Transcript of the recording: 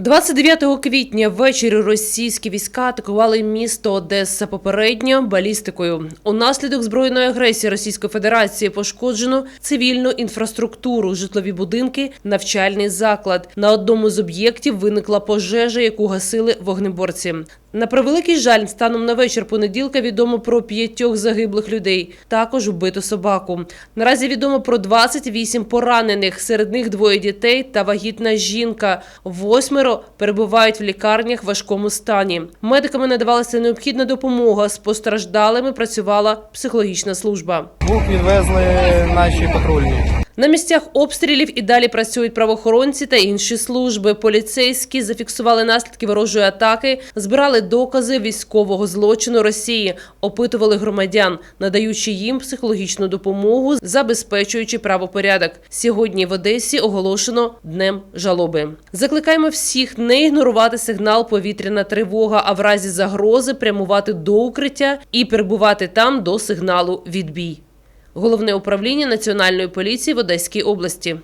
29 квітня ввечері російські війська атакували місто Одеса попередньо балістикою. Унаслідок збройної агресії Російської Федерації пошкоджено цивільну інфраструктуру, житлові будинки, навчальний заклад. На одному з об'єктів виникла пожежа, яку гасили вогнеборці. На превеликий жаль, станом на вечір понеділка відомо про п'ятьох загиблих людей. Також вбито собаку. Наразі відомо про 28 поранених. Серед них двоє дітей та вагітна жінка. Восьмеро перебувають в лікарнях в важкому стані. Медиками надавалася необхідна допомога. З постраждалими працювала психологічна служба. Двох відвезли наші патрульні. На місцях обстрілів і далі працюють правоохоронці та інші служби. Поліцейські зафіксували наслідки ворожої атаки, збирали докази військового злочину Росії, опитували громадян, надаючи їм психологічну допомогу, забезпечуючи правопорядок. Сьогодні в Одесі оголошено днем жалоби. Закликаємо всіх не ігнорувати сигнал повітряна тривога, а в разі загрози прямувати до укриття і перебувати там до сигналу відбій. Головне управління Національної поліції в Одеській області.